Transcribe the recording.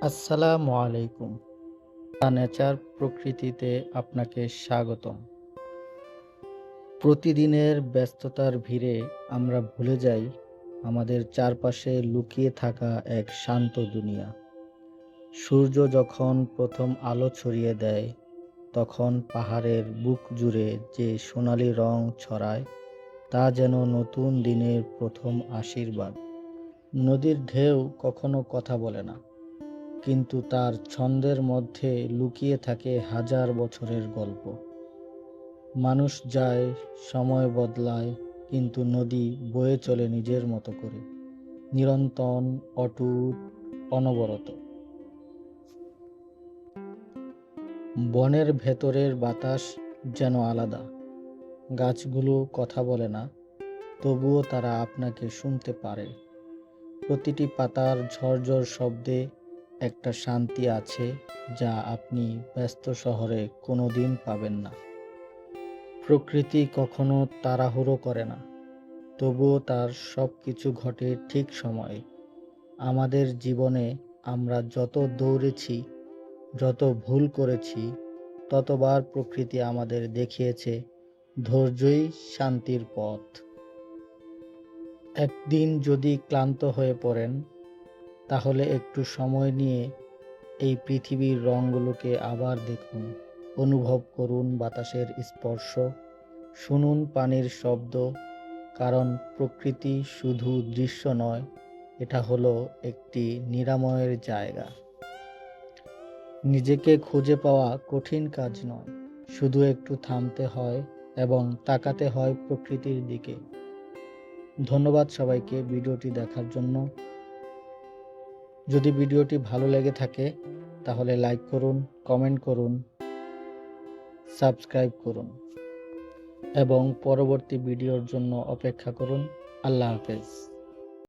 আসসালামু আলাইকুম। নেচার প্রকৃতিতে আপনাকে স্বাগতম। প্রতিদিনের ব্যস্ততার ভিড়ে আমরা ভুলে যাই আমাদের চারপাশে লুকিয়ে থাকা এক শান্ত দুনিয়া। সূর্য যখন প্রথম আলো ছড়িয়ে দেয়, তখন পাহাড়ের বুক জুড়ে যে সোনালি রং ছড়ায়, তা যেন নতুন দিনের প্রথম আশীর্বাদ। নদীর ঢেউ কখনো কথা বলে না। কিন্তু তার ছন্দের মধ্যে লুকিয়ে থাকে হাজার বছরের গল্প। মানুষ যায়, সময় বদলায়, কিন্তু নদী বয়ে চলে নিজের মতো করে। নিরন্তন, অটুট, অনবরত। বনের ভেতরের বাতাস যেন আলাদা। গাছগুলো কথা বলে না, তবুও তারা আপনাকে শুনতে পারে। প্রতিটি পাতার ঝরঝর শব্দে একটা শান্তি আছে যা আপনি ব্যস্ত শহরে কোনো দিন পাবেন না। প্রকৃতি কখনো তাড়াহুড়ো করে না। তবুও তার সব কিছু ঘটে ঠিক সময়ে। আমাদের জীবনে আমরা যত দৌড়েছি, যত ভুল করেছি, ততবার প্রকৃতি আমাদের দেখিয়েছে ধৈর্যই শান্তির পথ। একদিন যদি ক্লান্ত হয়ে পড়েন তাহলে একটু সময় নিয়ে এই পৃথিবীর রঙগুলোকে আবার দেখুন। অনুভব করুন বাতাসের স্পর্শ। শুনুন পানির শব্দ। কারণ প্রকৃতি শুধু দৃশ্য নয়, এটা হলো একটি নিরাময়ের জায়গা। নিজেকে খুঁজে পাওয়া কঠিন কাজ নয়। শুধু একটু থামতে হয় এবং তাকাতে হয় প্রকৃতির দিকে। ধন্যবাদ সবাইকে ভিডিওটি দেখার জন্য। যদি ভিডিওটি ভালো লেগে থাকে, তাহলে লাইক করুন, কমেন্ট করুন, সাবস্ক্রাইব করুন, এবং পরবর্তী ভিডিওর জন্য অপেক্ষা করুন। আল্লাহ হাফেজ।